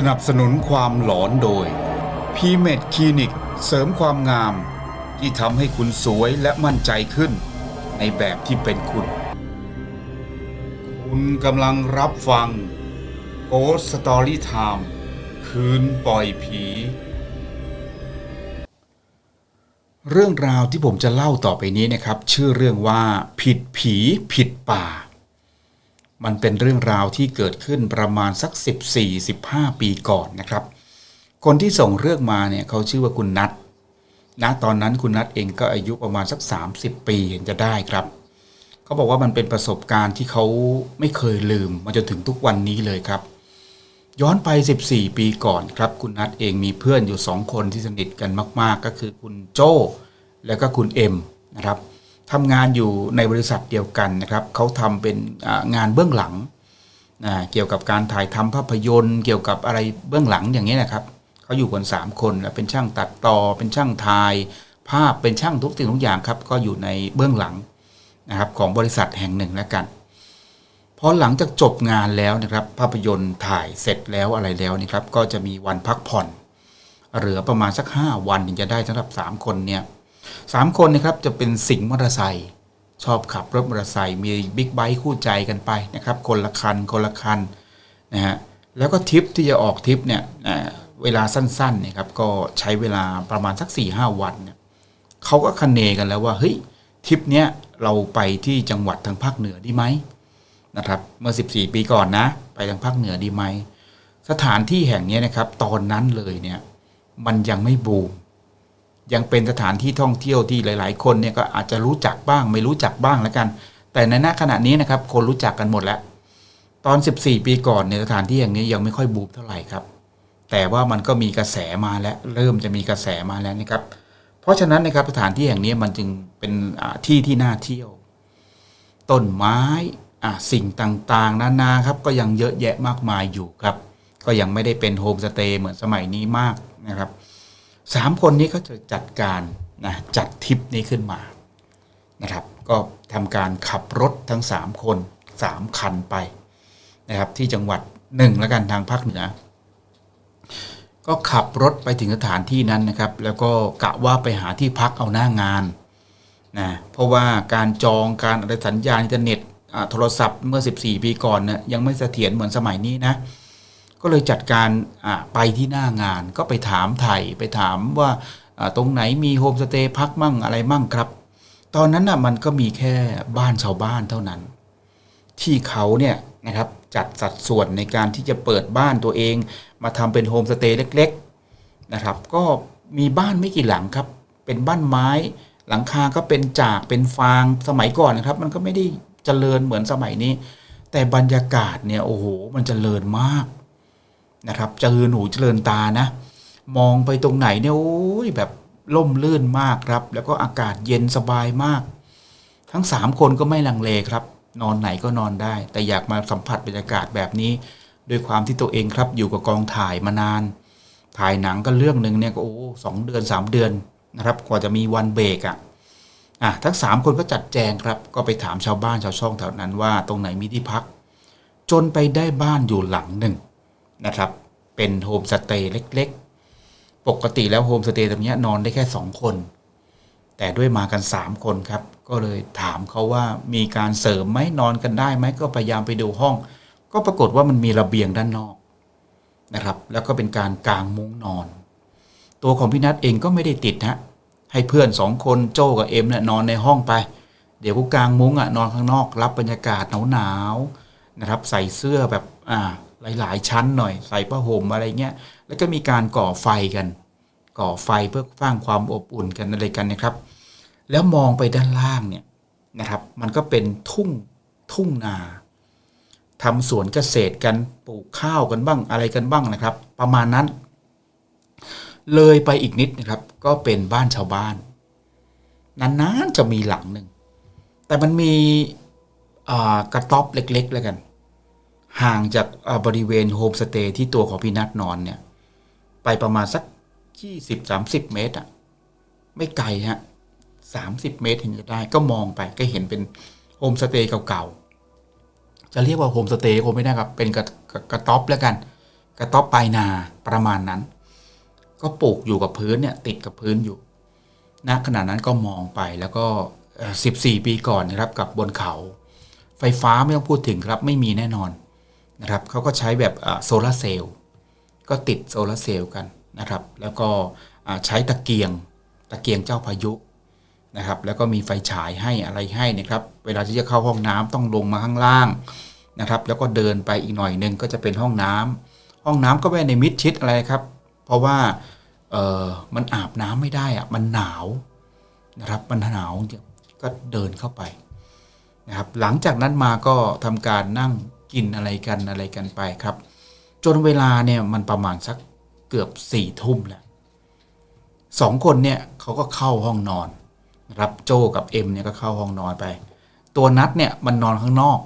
สนับสนุนความหลอนโดย p m e d c l i n i c เสริมความงาม ที่ทำให้คุณสวยและมั่นใจขึ้น ในแบบที่เป็นคุณ คุณกำลังรับฟัง Ghost Story Time คืนปล่อยผี เรื่องราวที่ผมจะเล่าต่อไปนี้นะครับ ชื่อเรื่องว่าผิดผีผิดป่า มันเป็นเรื่องราวที่เกิดขึ้นประมาณสัก 14-15 ปีก่อนนะครับ คนที่ส่งเรื่องมาเนี่ยเขาชื่อว่าคุณนัทณตอนนั้นคุณนัทเองก็อายุประมาณสัก 30 ปีเห็นจะได้ครับ เขาบอกว่ามันเป็นประสบการณ์ที่เขาไม่เคยลืมมาจนถึงทุกวันนี้เลยครับ ย้อนไป 14 ปีก่อนครับ คุณนัทเองมีเพื่อนอยู่ 2 คนที่สนิทกันมาก ๆ ก็คือคุณโจ้ แล้วก็คุณเอ็มนะครับ ทำงานอยู่ในบริษัทเดียวกันนะครับเขาทำเป็นงานเบื้องหลังนะเกี่ยวกับการถ่ายทำภาพยนตร์ เกี่ยวกับอะไรเบื้องหลังอย่างนี้นะครับเขาอยู่กัน3คนแล้วเป็นช่างตัดต่อ เป็นช่างถ่าย ภาพเป็นช่างทุกสิ่งทุกอย่างครับก็อยู่ในเบื้องหลังนะครับของบริษัทแห่งหนึ่งแล้วกันพอหลังจากจบงานแล้วนะครับ ภาพยนตร์ถ่ายเสร็จแล้วอะไรแล้วนี่ครับก็จะมีวันพักผ่อนเหลือประมาณสัก 5 วันถึงจะได้สำหรับ 3 คนเนี่ย สามคนนะครับจะเป็นสิงห์มอเตอร์ไซค์ชอบขับรถมอเตอร์ไซค์มีบิ๊กไบค์คู่ใจกันไปนะครับคนละคันคนละคันนะฮะแล้วก็ทริปที่จะออกทริปเนี่ยเวลาสั้นๆนี่ยครับก็ใช้เวลาประมาณสัก4ี่ห้าวันเนี่ยเขาก็คันเนกันแล้วว่าเฮ้ยทริปเนี้ยเราไปที่จังหวัดทางภาคเหนือดีไหมนะครับเมื่อ 14 ปีก่อนนะ ไปทางภาคเหนือดีไหมสถานที่แห่งนี้นะครับ ตอนนั้นเลยเนี่ยมันยังไม่บูม ยังเป็นสถานที่ท่องเที่ยวที่หลาย ๆ คนเนี่ยก็อาจจะรู้จักบ้าง ไม่รู้จักบ้างแล้วกัน แต่ในณขณะนี้นะครับ คนรู้จักกันหมดแล้ว ตอน 14 ปีก่อนเนี่ยสถานที่อย่างนี้ยังไม่ค่อยบูมเท่าไหร่ครับ แต่ว่ามันก็มีกระแสมาแล้ว เริ่มจะมีกระแสมาแล้วนะครับ เพราะฉะนั้นนะครับสถานที่แห่งนี้มันจึงเป็นที่ที่น่าเที่ยว ต้นไม้สิ่งต่างๆ นานาครับก็ยังเยอะแยะมากมายอยู่ครับ ก็ยังไม่ได้เป็นโฮมสเตย์เหมือนสมัยนี้มากนะครับ สามคนนี้ก็จะจัดการนะจัดทริปนี้ขึ้นมานะครับ ก็ทำการขับรถทั้ง 3 คน 3 คันไปนะครับที่จังหวัดหนึ่งแล้วกันทางภาคเหนือ ก็ขับรถไปถึงสถานที่นั้นนะครับ แล้วก็กะว่าไปหาที่พักเอาหน้างานนะเพราะว่าการจองการอะไรสัญญาณอินเทอร์เน็ตอ่าโทรศัพท์เมื่อ 14 ปีก่อนเนี่ยยังไม่เสถียรเหมือนสมัยนี้นะ ก็เลยจัดการไปที่หน้างานก็ไปถามไทยไปถามว่าอ่าตรงไหนมีโฮมสเตย์พักมั่งอะไรมั่งครับ ตอนนั้นน่ะมันก็มีแค่บ้านชาวบ้านเท่านั้น ที่เขาเนี่ยนะครับจัดสัดส่วนในการที่จะเปิดบ้านตัวเอง มาทำเป็นโฮมสเตย์เล็กๆนะครับ ก็มีบ้านไม่กี่หลังครับ เป็นบ้านไม้หลังคาก็เป็นจากเป็นฟางสมัยก่อนนะครับ มันก็ไม่ได้เจริญเหมือนสมัยนี้ แต่บรรยากาศเนี่ยโอ้โหมันเจริญมาก นะครับเจริญหูเจริญตานะ มองไปตรงไหนเนี่ยโอ้ยแบบล่มลื่นมากครับ แล้วก็อากาศเย็นสบายมาก ทั้งสามคนก็ไม่ลังเลครับ นอนไหนก็นอนได้ แต่อยากมาสัมผัสบรรยากาศแบบนี้ด้วยความที่ตัวเองครับอยู่กับกองถ่ายมานาน ถ่ายหนังก็เรื่องหนึ่งเนี่ยก็โอ้สองเดือนสามเดือนนะครับ กว่าจะมีวันเบรกอะอะทั้งสามคนก็จัดแจงครับ ก็ไปถามชาวบ้านชาวช่องแถวนั้นว่าตรงไหนมีที่พัก จนไปได้บ้านอยู่หลังหนึ่ง นะครับ เป็นโฮมสเตย์เล็กๆ ปกติแล้วโฮมสเตย์ตรงนี้นอนได้แค่สองคน แต่ด้วยมากันสามคนครับ ก็เลยถามเขาว่ามีการเสริมไหมนอนกันได้ไหมก็พยายามไปดูห้อง ก็ปรากฏว่ามันมีระเบียงด้านนอกนะครับ แล้วก็เป็นการกางมุ้งนอน ตัวของพี่นัทเองก็ไม่ได้ติดฮะให้เพื่อนสองคนโจกับเอ็มเนี่ยนอนในห้องไป เดี๋ยวกูกางมุ้งอะนอนข้างนอก รับบรรยากาศหนาวๆนะครับ ใส่เสื้อแบบอ่า หลายชั้นหน่อย ใส่ผ้าห่มอะไรเงี้ยแล้วก็มีการก่อไฟกัน ก่อไฟเพื่อสร้างความอบอุ่นกันอะไรกันนะครับ แล้วมองไปด้านล่างเนี่ยนะครับ มันก็เป็นทุ่งทุ่งนาทำสวนเกษตรกันปลูกข้าวกันบ้างอะไรกันบ้างนะครับ ประมาณนั้น เลยไปอีกนิดนะครับ ก็เป็นบ้านชาวบ้านนานๆจะมีหลังหนึ่งแต่มันมีกระต๊อบเล็กๆแล้วกัน ห่างจากบริเวณโฮมสเตย์ที่ตัวของพี่นัทนอนเนี่ย ไปประมาณสัก20-30เมตรอะไม่ไกลฮะ30เมตรเห็นจะได้ ก็มองไปก็เห็นเป็นโฮมสเตย์เก่าๆ จะเรียกว่าโฮมสเตย์คงไม่ได้ครับ เป็นกระกระกระต๊อบแล้วกัน กระต๊อบปลายนาประมาณนั้น ก็ปลูกอยู่กับพื้นเนี่ย ติดกับพื้นอยู่ณขณะนั้นก็มองไปแล้วก็ 14 ปีก่อนนะครับกับบนเขา ไฟฟ้าไม่ต้องพูดถึงครับ ไม่มีแน่นอน นะครับเขาก็ใช้แบบโซลาร์เซลล์ก็ติดโซลาร์เซลล์กันนะครับ แล้วก็ใช้ตะเกียงตะเกียงเจ้าพายุนะครับ แล้วก็มีไฟฉายให้อะไรให้นะครับ เวลาที่จะเข้าห้องน้ำต้องลงมาข้างล่างนะครับ แล้วก็เดินไปอีกหน่อยหนึ่งก็จะเป็นห้องน้ำห้องน้ำก็ไม่ในมิดชิดอะไรครับ เพราะว่าเออมันอาบน้ำไม่ได้อะมันหนาวนะครับ มันหนาวก็เดินเข้าไปนะครับ หลังจากนั้นมาก็ทำการนั่ง กินอะไรกันอะไรกันไปครับ จนเวลาเนี่ยมันประมาณสักเกือบสี่ทุ่มแล้วสองคนเนี่ยเขาก็เข้าห้องนอน รับโจกับเอ็มเนี่ยก็เข้าห้องนอนไป ตัวนัดเนี่ยมันนอนข้างนอก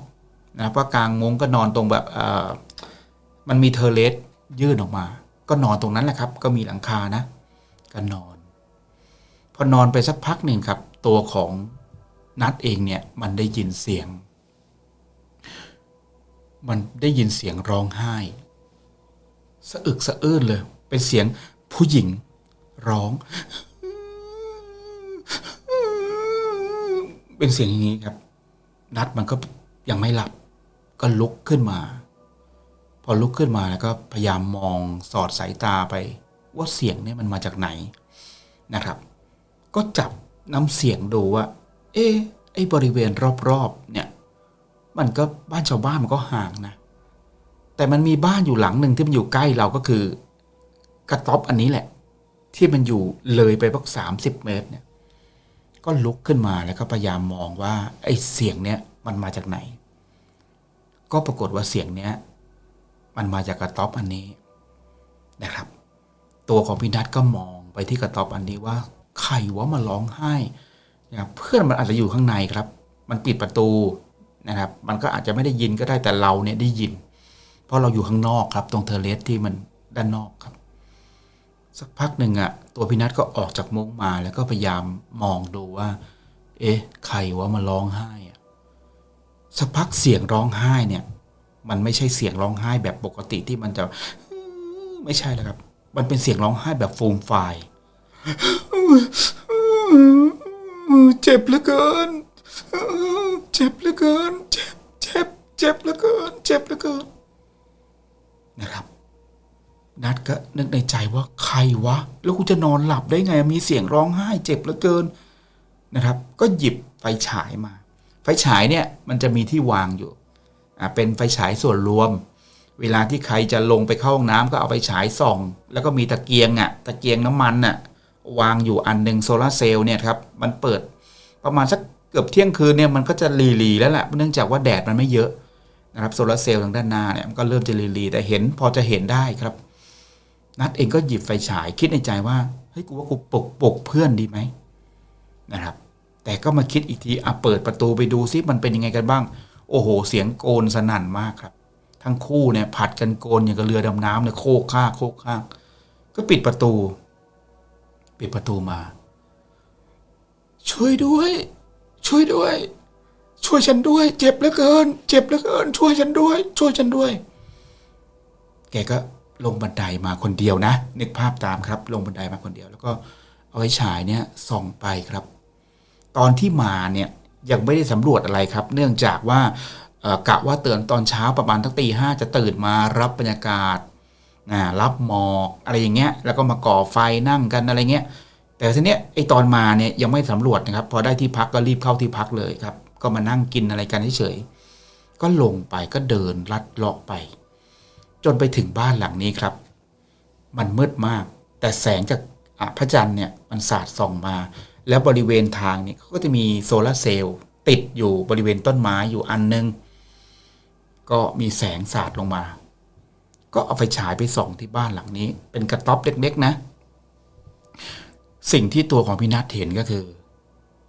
นะครับว่ากลางมุ้งก็นอนตรงแบบมันมีเทอร์เลสยื่นออกมา ก็นอนตรงนั้นแหละครับ ก็มีหลังคานะก็นอน พอนอนไปสักพักหนึ่งครับ ตัวของนัดเองเนี่ยมันได้ยินเสียง มันได้ยินเสียงร้องไห้สะอึกสะอื้นเลย เป็นเสียงผู้หญิงร้อง เป็นเสียงอย่างนี้ครับ นัดมันก็ยังไม่หลับ ก็ลุกขึ้นมา พอลุกขึ้นมาแล้วก็พยายามมองสอดสายตาไป ว่าเสียงเนี่ยมันมาจากไหนนะครับ ก็จับน้ำเสียงดูว่า เอ๊ไอ้บริเวณรอบๆเนี่ย มันก็บ้านชาวบ้านมันก็ห่างนะ แต่มันมีบ้านอยู่หลังหนึ่งที่มันอยู่ใกล้เราก็คือกระต๊อบอันนี้แหละ ที่มันอยู่เลยไปพักสามสิบเมตรเนี่ย ก็ลุกขึ้นมาแล้วก็พยายามมองว่า ไอ้เสียงเนี้ยมันมาจากไหน ก็ปรากฏว่าเสียงเนี้ย มันมาจากกระต๊อบอันนี้นะครับ ตัวของพี่นัทก็มองไปที่กระต๊อบอันนี้ว่าใครว่ามาร้องไห้นะครับเพื่อนมันอาจจะอยู่ข้างในครับ มันปิดประตู นะครับ มันก็อาจจะไม่ได้ยินก็ได้แต่เราเนี่ยได้ยิน เพราะเราอยู่ข้างนอกครับ ตรงเทอร์เลสที่มันด้านนอกครับ สักพักหนึ่งอะตัวพี่นัทก็ออกจากมุ้งมาแล้วก็พยายามมองดูว่า เอ๊ะใครว่ามาร้องไห้อะสักพักเสียงร้องไห้เนี่ย มันไม่ใช่เสียงร้องไห้แบบปกติที่มันจะไม่ใช่แล้วครับ มันเป็นเสียงร้องไห้แบบฟูมไฟเจ็บเหลือเกิน เจ็บเหลือเกิน เจ็บ เจ็บ เจ็บเหลือเกิน เจ็บเหลือเกิน นะครับ นัดก็นึกในใจว่าใครวะ แล้วกูจะนอนหลับได้ไง มีเสียงร้องไห้ เจ็บเหลือเกิน นะครับ ก็หยิบไฟฉายมา ไฟฉายเนี่ย มันจะมีที่วางอยู่ อ่า เป็นไฟฉายส่วนรวม เวลาที่ใครจะลงไปเข้าห้องน้ำก็เอาไฟฉายส่อง แล้วก็มีตะเกียงอะ่ะ ตะเกียงน้ำมันอะ วางอยู่อันหนึ่งโซลาร์เซลล์เนี่ยครับ มันเปิดประมาณสัก เกือบเที่ยงคืนเนี่ยมันก็จะรีรีแล้วแหละเนื่องจากว่าแดดมันไม่เยอะนะครับโซลาร์เซลล์ทางด้านหน้าเนี่ยมันก็เริ่มจะรีรีแต่เห็นพอจะเห็นได้ครับ นัดเองก็หยิบไฟฉายคิดในใจว่าเฮ้ยกูว่ากูปกปกเพื่อนดีไหมนะครับ แต่ก็มาคิดอีกทีอะเปิดประตูไปดูซิมันเป็นยังไงกันบ้าง โอ้โห เสียงโกนสนั่นมากครับ ทั้งคู่เนี่ยผัดกันโกนอย่างกับเรือดำน้ำเนี่ยโคกข้าโคกข้าก็ปิดประตู ปิดประตูมา ช่วยด้วย ช่วยด้วย ช่วยฉันด้วย เจ็บเหลือเกิน เจ็บเหลือเกิน ช่วยฉันด้วย ช่วยฉันด้วย แกก็ลงบันไดมาคนเดียวนะ นึกภาพตามครับ ลงบันไดมาคนเดียว แล้วก็เอาไว้ฉายเนี่ยส่องไปครับ ตอนที่มาเนี่ยยังไม่ได้สำรวจอะไรครับ เนื่องจากว่ากะว่าเตือนตอนเช้าประมาณทั้งตีห้าจะตื่นมารับบรรยากาศอ่ารับหมอกอะไรอย่างเงี้ย แล้วก็มาก่อไฟนั่งกันอะไรเงี้ย แต่ทีเนี้ยไอตอนมาเนี่ยยังไม่สำรวจนะครับ พอได้ที่พักก็รีบเข้าที่พักเลยครับ ก็มานั่งกินอะไรกันเฉยๆก็ลงไปก็เดินลัดเลาะไป จนไปถึงบ้านหลังนี้ครับ มันมืดมาก แต่แสงจากพระจันทร์เนี่ยมันสาดส่องมา แล้วบริเวณทางเนี่ยก็จะมีโซลาร์เซลล์ติดอยู่บริเวณต้นไม้อยู่อันนึง ก็มีแสงสาดลงมา ก็เอาไฟฉายไปส่องที่บ้านหลังนี้ เป็นกระต๊อบเล็กๆนะ สิ่งที่ตัวของพี่นัทเห็นก็คือ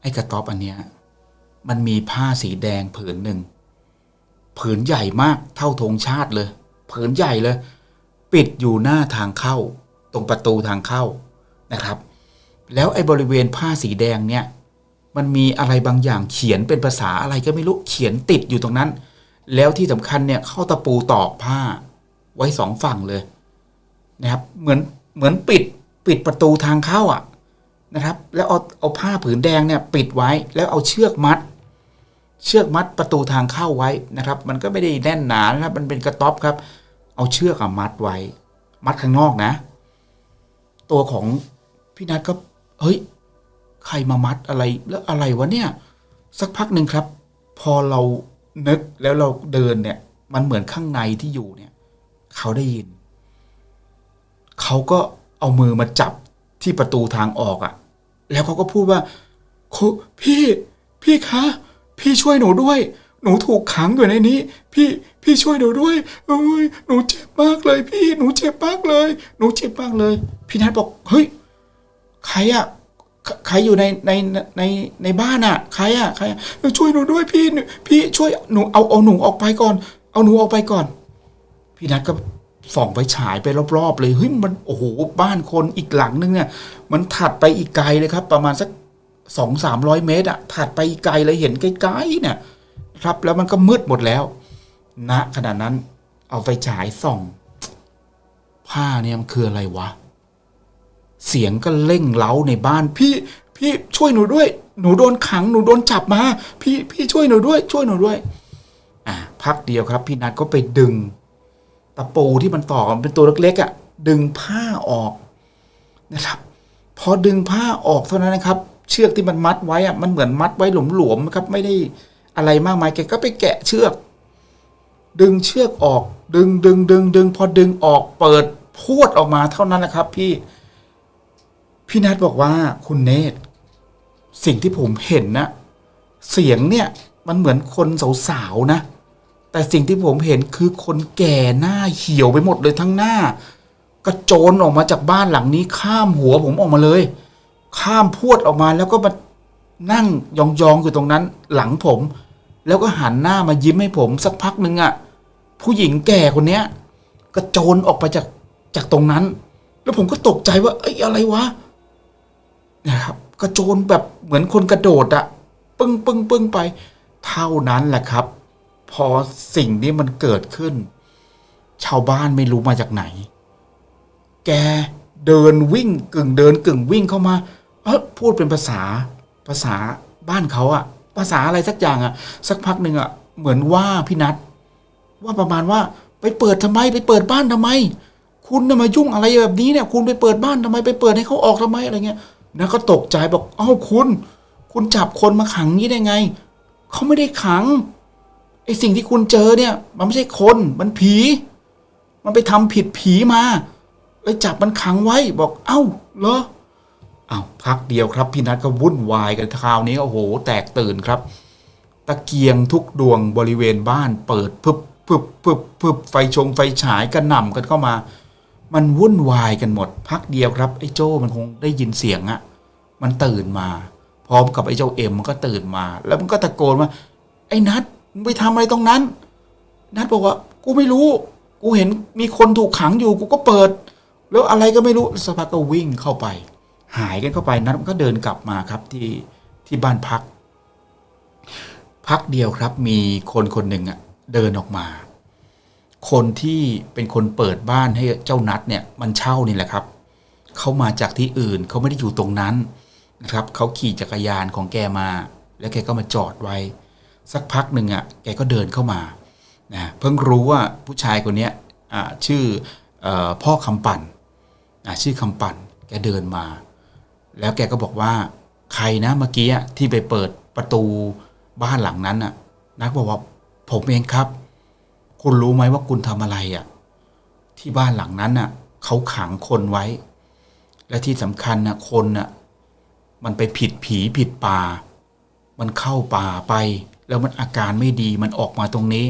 ไอ้กระต๊อบอันเนี้ยมันมีผ้าสีแดงผืนหนึ่งผืนใหญ่มากเท่าธงชาติเลย ผืนใหญ่เลย ปิดอยู่หน้าทางเข้า ตรงประตูทางเข้านะครับ แล้วไอ้บริเวณผ้าสีแดงเนี่ย มันมีอะไรบางอย่างเขียนเป็นภาษาอะไรก็ไม่รู้เขียนติดอยู่ตรงนั้น แล้วที่สำคัญเนี่ยเข้าตะปูตอกผ้า ไว้สองฝั่งเลยนะครับ เหมือนเหมือนปิดปิดประตูทางเข้าอะ นะครับ แล้วเอาเอาผ้าผืนแดงเนี่ยปิดไว้แล้วเอาเชือกมัด เชือกมัดประตูทางเข้าไว้นะครับ มันก็ไม่ได้แน่นหนานะครับมันเป็นกระต๊อบครับ เอาเชือกมัดไว้ มัดข้างนอกนะ ตัวของพี่นัทก็เฮ้ย ใครมามัดอะไรแล้วอะไรวะเนี่ย สักพักหนึ่งครับ พอเรานึกแล้วเราเดินเนี่ย มันเหมือนข้างในที่อยู่เนี่ย เขาได้ยิน เขาก็เอามือมาจับที่ประตูทางออกอะ่ะ แล้วเขาก็พูดว่าพี่ พี่คะ พี่ช่วยหนูด้วย หนูถูกขังอยู่ในนี้ พี่ พี่ช่วยหนูด้วยเอ้ยหนูเจ็บมากเลย พี่ หนูเจ็บมากเลย หนูเจ็บมากเลย พี่นัทบอก เฮ้ย ใครอะใครอยู่ในในในในบ้านอะใครอะใครอะช่วยหนูด้วยพี่หนูพี่ช่วยหนูเอาเอาหนูออกไปก่อน เอาหนูออกไปก่อน พี่นัทก็ ส่องไปฉายไปรอบๆ เลยเฮ้ยมันโอ้โหบ้านคนอีกหลังนึงเนี่ย มันถัดไปอีกไกลเลยครับ ประมาณสักสองสามร้อยเมตรอะถัดไปอีกไกลเลยเห็นไกลๆเนี่ยครับแล้วมันก็มืดหมดแล้วณขณะนั้นเอาไฟฉายส่อง ผ้าเนี่ยมันคืออะไรวะ เสียงก็เร่งเล้าในบ้าน พี่พี่ช่วยหนูด้วย หนูโดนขังหนูโดนจับมา พี่พี่ช่วยหนูด้วย ช่วยหนูด้วย อะพักเดียวครับ พี่นัทก็ไปดึง ตะปูที่มันต่อกันเป็นตัวเล็กๆอะ่ะดึงผ้าออกนะครับ พอดึงผ้าออกเท่านั้นนะครับ เชือกที่มันมัดไว้อะมันเหมือนมัดไว้หลวมๆนะครับ ไม่ได้อะไรมากมายแกก็ไปแกะเชือก ดึงเชือกออก ดึงดึงดึงดึงพอดึงออกเปิดพรวดออกมาเท่านั้นนะครับ พี่พี่นัทบอกว่าคุณเนตสิ่งที่ผมเห็นนะเสียงเนี่ยมันเหมือนคนสาวๆนะ แต่สิ่งที่ผมเห็นคือคนแก่หน้าเหี่ยวไปหมดเลยทั้งหน้ากระโจนออกมาจากบ้านหลังนี้ ข้ามหัวผมออกมาเลย ข้ามพวดออกมาแล้วก็มานั่งยองๆอยู่ตรงนั้นหลังผม แล้วก็หันหน้ามายิ้มให้ผมสักพักหนึ่งอะ่ะ ผู้หญิงแก่คนเนี้ยกระโจนออกไปจากจากตรงนั้น แล้วผมก็ตกใจว่าเอ้ยอะไรวะนะครับกระโจนแบบเหมือนคนกระโดดอะ ปึ้งปึ้งปึ้งไป เท่านั้นแหละครับ พอสิ่งนี้มันเกิดขึ้น ชาวบ้านไม่รู้มาจากไหน แกเดินวิ่งกึ่งเดินกึ่งวิ่งเข้ามา เออพูดเป็นภาษาภาษาบ้านเขาอะภาษาอะไรสักอย่างอะสักพักหนึ่งอะเหมือนว่าพี่นัทว่าประมาณว่าไปเปิดทำไมไปเปิดบ้านทำไม คุณนะมายุ่งอะไรแบบนี้เนี่ย คุณไปเปิดบ้านทำไม ไปเปิดให้เขาออกทำไมอะไรเงี้ยแล้วก็ตกใจบอกเอ้าคุณ คุณจับคนมาขังนี้ได้ไงเขาไม่ได้ขัง ไอสิ่งที่คุณเจอเนี่ย มันไม่ใช่คนมันผี มันไปทำผิดผีมาเลยจับมันขังไว้บอกเอ้าเหรอเอ้าพักเดียวครับ พี่นัทก็วุ่นวายกันคราวนี้โอ้โห แตกตื่นครับ ตะเกียงทุกดวงบริเวณบ้าน เปิดพึบพึบพึบพึบไฟชงไฟฉายกระหน่ำกันเข้ามา มันวุ่นวายกันหมด พักเดียวครับไอ้โจ้มันคงได้ยินเสียงอะมันตื่นมา พร้อมกับไอ้เจ้าเอ็มมันก็ตื่นมา แล้วมันก็ตะโกนว่าไอ้นัท ไปทำอะไรตรงนั้น นัทบอกว่ากูไม่รู้ กูเห็นมีคนถูกขังอยู่กูก็เปิด แล้วอะไรก็ไม่รู้สักพักก็วิ่งเข้าไป หายกันเข้าไปนัทมันก็เดินกลับมาครับที่ที่บ้านพัก พักเดียวครับมีคนคนหนึ่งอะเดินออกมา คนที่เป็นคนเปิดบ้านให้เจ้านัดเนี่ยมันเช่านี่แหละครับเขามาจากที่อื่นเขาไม่ได้อยู่ตรงนั้นนะครับเขาขี่จักรยานของแกมา แล้วแกก็มาจอดไว้ สักพักหนึ่งอะแกก็เดินเข้ามานะเพิ่งรู้ว่าผู้ชายคนนี้อ่าชื่ออพ่อคำปั่นชื่อคำปั่นแกเดินมา แล้วแกก็บอกว่าใครนะเมื่อกี้ที่ไปเปิดประตูบ้านหลังนั้นน่ะ นักบอกว่าผมเองครับ คุณรู้ไหมว่าคุณทำอะไรอะที่บ้านหลังนั้นน่ะเขาขังคนไว้ และที่สำคัญน่ะคนน่ะมันไปผิดผีผิดป่า มันเข้าป่าไป แล้วมันอาการไม่ดีมันออกมาตรงนี้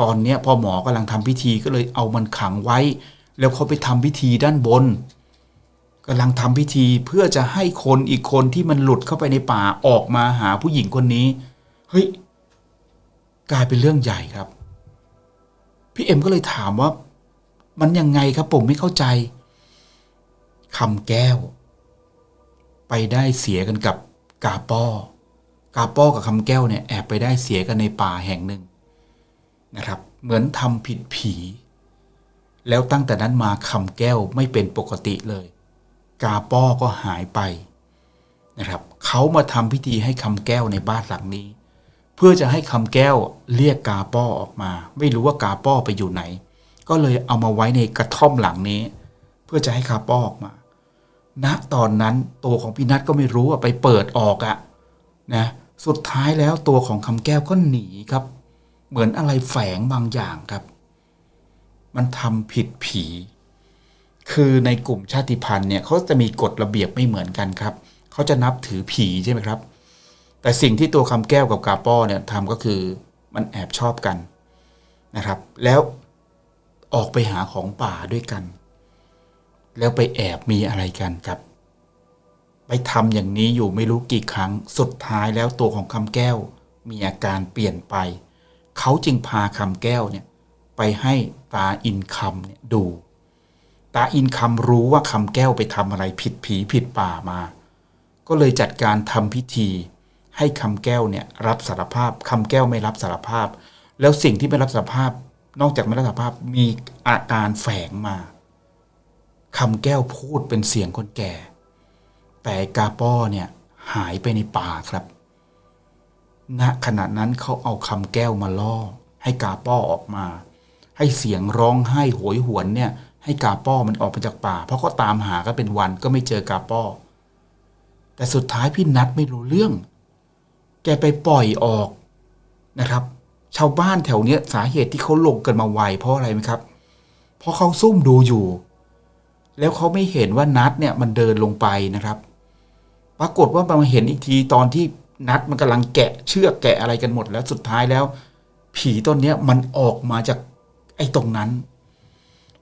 ตอนเนี้ยพอหมอกำลังทำพิธีก็เลยเอามันขังไว้ แล้วเขาไปทำพิธีด้านบนกำลังทำพิธีเพื่อจะให้คนอีกคนที่มันหลุดเข้าไปในป่าออกมาหาผู้หญิงคนนี้เฮ้ยกลายเป็นเรื่องใหญ่ครับ พี่เอ็มก็เลยถามว่า มันยังไงครับผมไม่เข้าใจคำแก้ว ไปได้เสียกันกับกาป้อ กาป้อกับคำแก้วเนี่ยแอบไปได้เสียกันในป่าแห่งหนึ่งนะครับ เหมือนทำผิดผี แล้วตั้งแต่นั้นมาคำแก้วไม่เป็นปกติเลย กาป้อก็หายไปนะครับเขามาทำพิธีให้คำแก้วในบ้านหลังนี้ เพื่อจะให้คำแก้วเรียกกาป้อออกมา ไม่รู้ว่ากาป้อไปอยู่ไหน ก็เลยเอามาไว้ในกระท่อมหลังนี้ เพื่อจะให้กาป้อออกมาณตอนนั้นตัวของพี่นัทก็ไม่รู้ว่าไปเปิดออกอะนะ สุดท้ายแล้วตัวของคำแก้วก็หนีครับ เหมือนอะไรแฝงบางอย่างครับ มันทำผิดผี คือในกลุ่มชาติพันธุ์เนี่ยเขาจะมีกฎระเบียบไม่เหมือนกันครับเขาจะนับถือผีใช่ไหมครับ แต่สิ่งที่ตัวคำแก้วกับกาป้อเนี่ยทำก็คือมันแอบชอบกันนะครับ แล้วออกไปหาของป่าด้วยกัน แล้วไปแอบมีอะไรกันครับ ไปทำอย่างนี้อยู่ไม่รู้กี่ครั้งสุดท้ายแล้วตัวของคำแก้ว มีอาการเปลี่ยนไป เขาจึงพาคำแก้วเนี่ยไปให้ตาอินคำเนี่ยดู ตาอินคำรู้ว่าคำแก้วไปทำอะไรผิดผีผิดป่ามา ก็เลยจัดการทำพิธี ให้คำแก้วเนี่ยรับสารภาพคำแก้วไม่รับสารภาพ แล้วสิ่งที่ไม่รับสารภาพ นอกจากไม่รับสารภาพมีอาการแฝงมาคำแก้วพูดเป็นเสียงคนแก่ แต่กาป้อเนี่ยหายไปในป่าครับณขณะนั้นเขาเอาคำแก้วมาล่อ ให้กาป้อออกมา ให้เสียงร้องไห้โหยหวนเนี่ย ให้กาป้อมันออกมาจากป่า เพราะก็ตามหาก็เป็นวันก็ไม่เจอกาป้อ แต่สุดท้ายพี่นัทไม่รู้เรื่อง แกไปปล่อยออกนะครับ ชาวบ้านแถวเนี้ยสาเหตุที่เขาลงกันมาไวเพราะอะไรไหมครับ เพราะเขาซุ่มดูอยู่ แล้วเขาไม่เห็นว่านัดเนี่ยมันเดินลงไปนะครับ ปรากฏว่ามาเห็นอีกทีตอนที่นัดมันกำลังแกะเชือกแกะอะไรกันหมดแล้วสุดท้ายแล้ว ผีต้นเนี้ยมันออกมาจากไอ้ตรงนั้น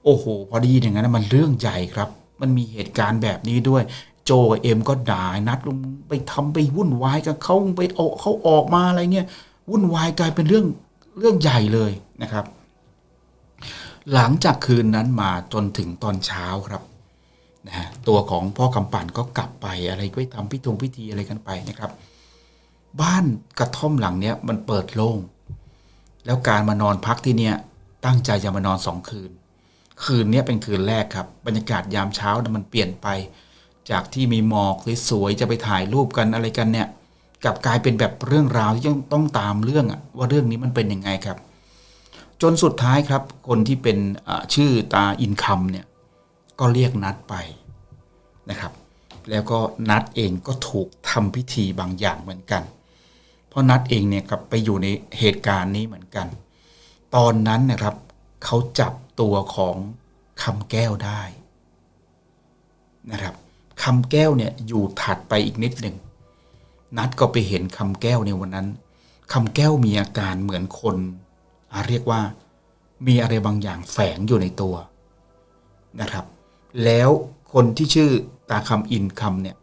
โอ้โห พอดีอย่างนั้นมันเรื่องใหญ่ครับ มันมีเหตุการณ์แบบนี้ด้วย โจกับเอ็มก็ด่านัดลงไปทำไปวุ่นวายกับเขาไปออกเขาออกมาอะไรเงี้ยวุ่นวายกลายเป็นเรื่องเรื่องใหญ่เลยนะครับ หลังจากคืนนั้นมาจนถึงตอนเช้าครับ นะฮะตัวของพ่อกำปั่นก็กลับไปอะไรก็ไปทำพิธงพิธีอะไรกันไปนะครับ บ้านกระท่อมหลังเนี้ยมันเปิดโล่งแล้วการมานอนพักที่เนี่ยตั้งใจจะมานอนสองคืน คืนนี้เป็นคืนแรกครับ บรรยากาศยามเช้านะมันเปลี่ยนไป จากที่มีหมอกสวยๆจะไปถ่ายรูปกันอะไรกันเนี่ยกลับกลายเป็นแบบเรื่องราวที่ต้องต้องตามเรื่องอะว่าเรื่องนี้มันเป็นยังไงครับ จนสุดท้ายครับ คนที่เป็นชื่อตาอินคำเนี่ย ก็เรียกนัดไปนะครับ แล้วก็นัดเองก็ถูกทำพิธีบางอย่างเหมือนกัน เพราะนัดเองเนี่ยกับไปอยู่ในเหตุการณ์นี้เหมือนกัน ตอนนั้นนะครับเขาจับตัวของคำแก้วได้นะครับคำแก้วเนี่ยอยู่ถัดไปอีกนิดหนึ่งนัดก็ไปเห็นคำแก้วในวันนั้นคำแก้วมีอาการเหมือนคนเรียกว่ามีอะไรบางอย่างแฝงอยู่ในตัวนะครับ แล้วคนที่ชื่อตาคำอินคำเนี่ย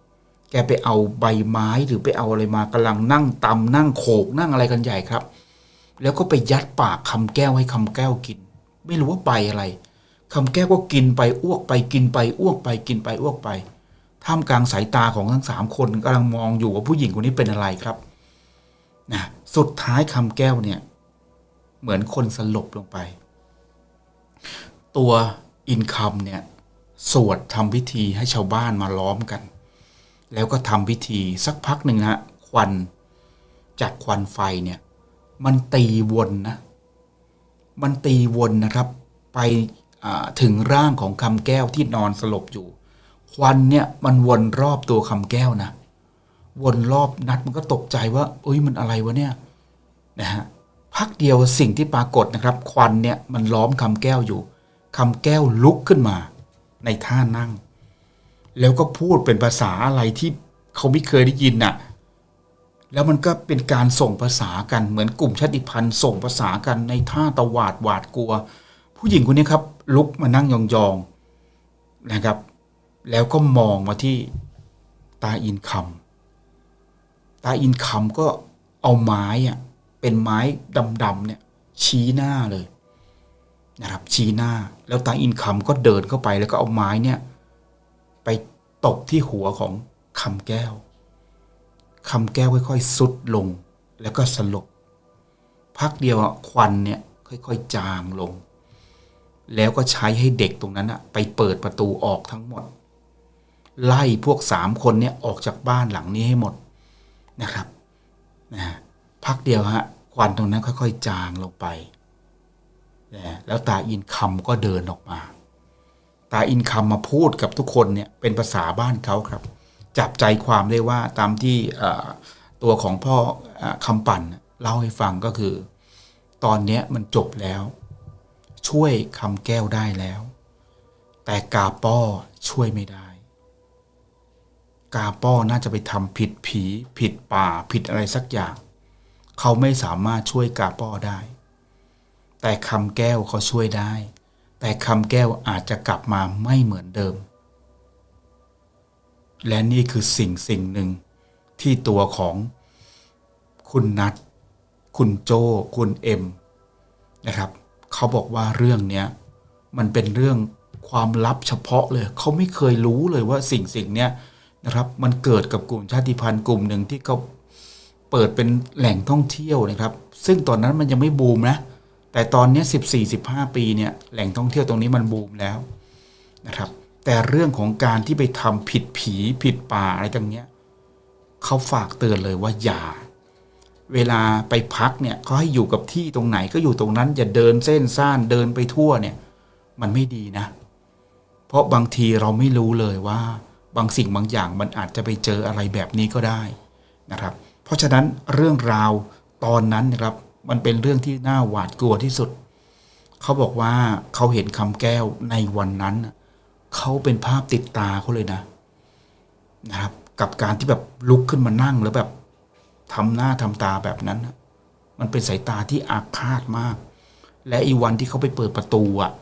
แกไปเอาใบไม้หรือไปเอาอะไรมากำลังนั่งตำนั่งโขกนั่งอะไรกันใหญ่ครับ แล้วก็ไปยัดปากคำแก้วให้คำแก้วกิน ไม่รู้ว่าไปอะไรคำแก้วก็กินไปอ้วกไปกินไปอ้วกไปกินไปอ้วกไปท่ามกลางสายตาของทั้งสามคนกำลังมองอยู่ว่าผู้หญิงคนนี้เป็นอะไรครับนะสุดท้ายคำแก้วเนี่ย เหมือนคนสลบลงไป ตัวอินคัมเนี่ย สวดทำพิธีให้ชาวบ้านมาล้อมกัน แล้วก็ทำพิธีสักพักหนึ่งฮะควันจากควันไฟเนี่ย มันตีวนนะ มันตีวนนะครับ ไปถึงร่างของคำแก้วที่นอนสลบอยู่ ควันเนี่ยมันวนรอบตัวคำแก้วนะ วนรอบนัดมันก็ตกใจว่าเอ้ยมันอะไรวะเนี่ยนะฮะพักเดียวสิ่งที่ปรากฏนะครับ ควันเนี่ยมันล้อมคำแก้วอยู่คำแก้วลุกขึ้นมา ในท่านั่ง แล้วก็พูดเป็นภาษาอะไรที่เขาไม่เคยได้ยินน่ะ แล้วมันก็เป็นการส่งภาษากันเหมือนกลุ่มชาติพันธุ์ส่งภาษากันในท่าตวาดหวาดกลัว ผู้หญิงคนนี้ครับ ลุกมานั่งยองๆนะครับ แล้วก็มองมาที่ตาอินคำตาอินคำก็เอาไม้อะเป็นไม้ดำๆเนี่ยชี้หน้าเลย นะครับชี้หน้า แล้วตาอินคำก็เดินเข้าไปแล้วก็เอาไม้เนี่ย ไปตบที่หัวของคำแก้วคำแก้วค่อยๆซุดลง แล้วก็สลบพักเดียวอะควันเนี่ยค่อยๆจางลง แล้วก็ใช้ให้เด็กตรงนั้นอะไปเปิดประตูออกทั้งหมด ไล่พวกสามคนเนี่ยออกจากบ้านหลังนี้ให้หมดนะครับนะฮะพักเดียวฮะควันตรงนั้นค่อย ๆ จางลงไป นะแล้วตาอินคำก็เดินออกมา ตาอินคำมาพูดกับทุกคนเนี่ยเป็นภาษาบ้านเขาครับ จับใจความได้ว่าตามที่ตัวของพ่ออคำปั่นเล่าให้ฟังก็คือ ตอนเนี้ยมันจบแล้ว ช่วยคำแก้วได้แล้ว แต่กาป้อช่วยไม่ได้ กาป้อน่าจะไปทำผิดผี ผิดป่าผิดอะไรสักอย่าง เขาไม่สามารถช่วยกาป้อได้ แต่คำแก้วเขาช่วยได้ แต่คำแก้วอาจจะกลับมาไม่เหมือนเดิม และนี่คือสิ่งสิ่งหนึ่งที่ตัวของคุณนัทคุณโจคุณเอ็มนะครับเขาบอกว่าเรื่องเนี้ยมันเป็นเรื่องความลับเฉพาะเลย เขาไม่เคยรู้เลยว่าสิ่งสิ่งเนี้ยนะครับ มันเกิดกับกลุ่มชาติพันธุ์กลุ่มหนึ่งที่เขาเปิดเป็นแหล่งท่องเที่ยวนะครับ ซึ่งตอนนั้นมันยังไม่บูมนะ แต่ตอนนี้สิบสี่สิบห้าปีเนี่ยแหล่งท่องเที่ยวตรงนี้มันบูมแล้วนะครับ แต่เรื่องของการที่ไปทำผิดผีผิดป่าอะไรตรงเนี้ยเขาฝากเตือนเลยว่าอย่า เวลาไปพักเนี่ยเขาให้อยู่กับที่ตรงไหนก็อยู่ตรงนั้นอย่าเดินเส้นซ่านเดินไปทั่วเนี่ย มันไม่ดีนะ เพราะบางทีเราไม่รู้เลยว่าบางสิ่งบางอย่างมันอาจจะไปเจออะไรแบบนี้ก็ได้นะครับ เพราะฉะนั้นเรื่องราวตอนนั้นนะครับ มันเป็นเรื่องที่น่าหวาดกลัวที่สุด เขาบอกว่าเขาเห็นคำแก้วในวันนั้น เขาเป็นภาพติดตาเขาเลยนะ นะครับ กับการที่แบบลุกขึ้นมานั่งแล้วแบบทำหน้าทำตาแบบนั้น มันเป็นสายตาที่อาฆาตมาก และอีวันที่เขาไปเปิดประตูอะ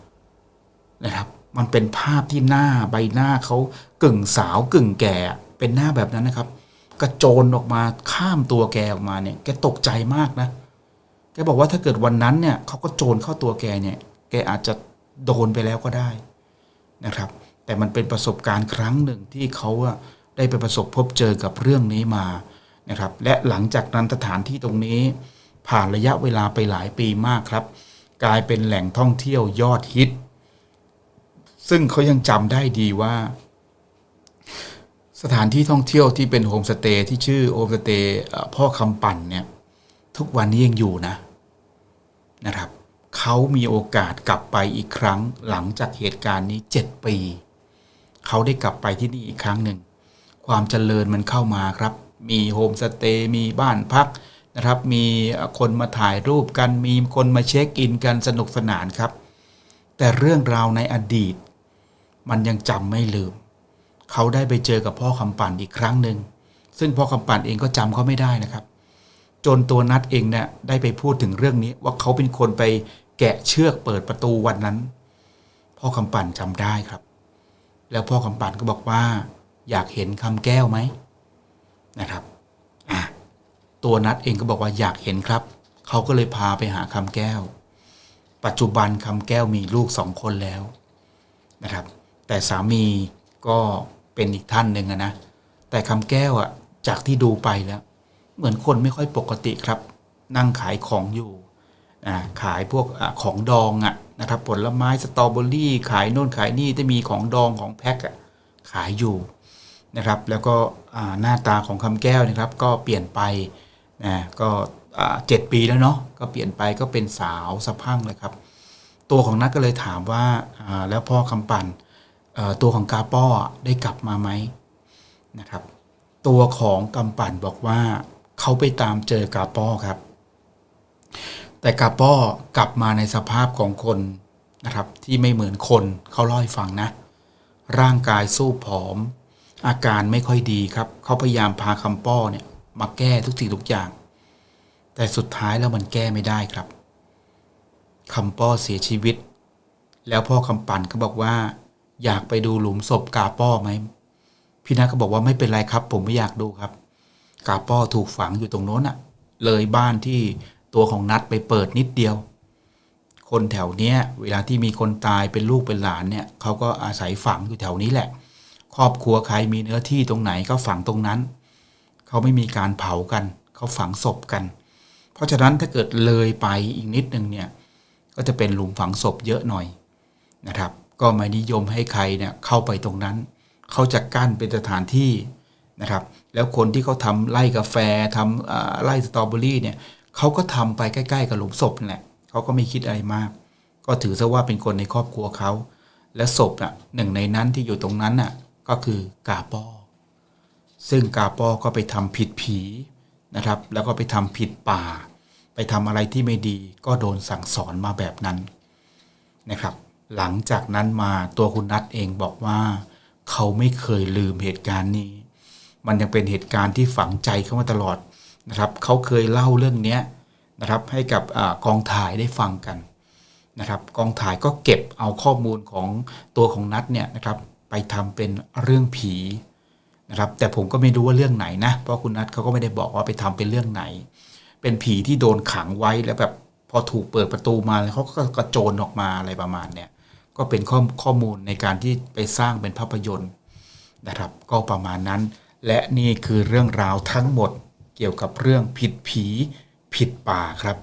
นะครับ มันเป็นภาพที่หน้าใบหน้าเขากึ่งสาวกึ่งแก่ เป็นหน้าแบบนั้นนะครับ กระโจนออกมาข้ามตัวแกออกมาเนี่ย แกตกใจมากนะ แกบอกว่าถ้าเกิดวันนั้นเนี่ยเขาก็โจรเข้าตัวแกเนี่ย แกอาจจะโดนไปแล้วก็ได้นะครับ แต่มันเป็นประสบการณ์ครั้งหนึ่งที่เขาอะได้ไปประสบพบเจอกับเรื่องนี้มานะครับ และหลังจากนั้นสถานที่ตรงนี้ ผ่านระยะเวลาไปหลายปีมากครับ กลายเป็นแหล่งท่องเที่ยวยอดฮิต ซึ่งเขายังจำได้ดีว่า สถานที่ท่องเที่ยวที่เป็นโฮมสเตย์ที่ชื่อโฮมสเตย์พ่อคำปั่นเนี่ยทุกวันนี้ยังอยู่นะ นะครับเขามีโอกาสกลับไปอีกครั้งหลังจากเหตุการณ์นี้ 7 ปี เขาได้กลับไปที่นี่อีกครั้งหนึ่ง ความเจริญมันเข้ามาครับ มีโฮมสเตย์มีบ้านพักนะครับ มีคนมาถ่ายรูปกัน มีคนมาเช็คอินกันสนุกสนานครับ แต่เรื่องราวในอดีต มันยังจำไม่ลืม เขาได้ไปเจอกับพ่อคำปั่นอีกครั้งหนึ่ง ซึ่งพ่อคำปั่นเองก็จำเขาไม่ได้นะครับ จนตัวนัดเองเนี่ยได้ไปพูดถึงเรื่องนี้ ว่าเขาเป็นคนไปแกะเชือกเปิดประตูวันนั้น พ่อคำปั่นจำได้ครับ แล้วพ่อคำปั่นก็บอกว่า อยากเห็นคำแก้วไหมนะครับอะตัวนัดเองก็บอกว่าอยากเห็นครับ เขาก็เลยพาไปหาคำแก้ว ปัจจุบันคำแก้วมีลูกสองคนแล้วนะครับ แต่สามีก็เป็นอีกท่านหนึ่งนะแต่คำแก้วอะจากที่ดูไปแล้ว เหมือนคนไม่ค่อยปกติครับ นั่งขายของอยู่ขายพวกอของดองอะนะครับ ผลไม้สตรอเบอรี่ ขายโน่นขายนี่จะมีของดองของแพ็คอะขายอยู่นะครับ แล้วก็หน้าตาของคำแก้วนะครับ ก็เปลี่ยนไปนะก็เจ็ดปีแล้วเนาะก็เปลี่ยนไปก็เป็นสาวสะพั่งเลยครับ ตัวของนัทก็เลยถามว่าแล้วพ่อคำปั่นตัวของกาป้อได้กลับมาไหมนะครับ ตัวของกำปั่นบอกว่า เขาไปตามเจอกาป้อครับ แต่กาป้อกลับมาในสภาพของคนนะครับ ที่ไม่เหมือนคนเขาเล่าให้ฟังนะ ร่างกายสู้ผอม อาการไม่ค่อยดีครับ เขาพยายามพาคำป้อเนี่ยมาแก้ทุกสิ่งทุกอย่าง แต่สุดท้ายแล้วมันแก้ไม่ได้ครับคำป้อเสียชีวิต แล้วพ่อคำปั่นก็บอกว่า อยากไปดูหลุมศพกาป้อไหมพี่นัทก็บอกว่าไม่เป็นไรครับ ผมไม่อยากดูครับ กาป้อถูกฝังอยู่ตรงโน้นอะเลยบ้านที่ตัวของนัดไปเปิดนิดเดียว คนแถวเนี้ยเวลาที่มีคนตายเป็นลูกเป็นหลานเนี่ยเขาก็อาศัยฝังอยู่แถวนี้แหละ ครอบครัวใครมีเนื้อที่ตรงไหนก็ฝังตรงนั้น เขาไม่มีการเผากัน เขาฝังศพกัน เพราะฉะนั้นถ้าเกิดเลยไปอีกนิดนึงเนี่ยก็จะเป็นหลุมฝังศพเยอะหน่อยนะครับ ก็ไม่นิยมให้ใครเนี่ยเข้าไปตรงนั้น เขาจะกั้นเป็นสถานที่นะครับ แล้วคนที่เขาทำไร่กาแฟทำไร่สตรอเบอรี่เนี่ยเขาก็ทำไปใกล้ ๆ กับหลุมศพนั่นแหละเขาก็ไม่คิดอะไรมาก ก็ถือซะว่าเป็นคนในครอบครัวเขา และศพน่ะหนึ่งในนั้นที่อยู่ตรงนั้นน่ะก็คือกาปอซึ่งกาปอก็ไปทำผิดผีนะครับ แล้วก็ไปทำผิดป่า ไปทำอะไรที่ไม่ดีก็โดนสั่งสอนมาแบบนั้นนะครับ หลังจากนั้นมาตัวคุณนัทเองบอกว่า เขาไม่เคยลืมเหตุการณ์นี้ มันยังเป็นเหตุการณ์ที่ฝังใจเขามาตลอดนะครับเขาเคยเล่าเรื่องนี้นะครับให้กับอกองถ่ายได้ฟังกันนะครับ กองถ่ายก็เก็บเอาข้อมูลของตัวของนัทเนี่ยนะครับไปทำเป็นเรื่องผีนะครับ แต่ผมก็ไม่รู้ว่าเรื่องไหนนะ เพราะคุณนัทเขาก็ไม่ได้บอกว่าไปทำเป็นเรื่องไหน เป็นผีที่โดนขังไว้แล้วแบบพอถูกเปิดประตูมาแล้วเขาก็กระโจนออกมาอะไรประมาณเนี่ยก็เป็นข้อข้อมูลในการที่ไปสร้างเป็นภาพยนตร์นะครับ ก็ประมาณนั้น และนี่คือเรื่องราวทั้งหมดเกี่ยวกับเรื่องผิดผีผิดป่าครับ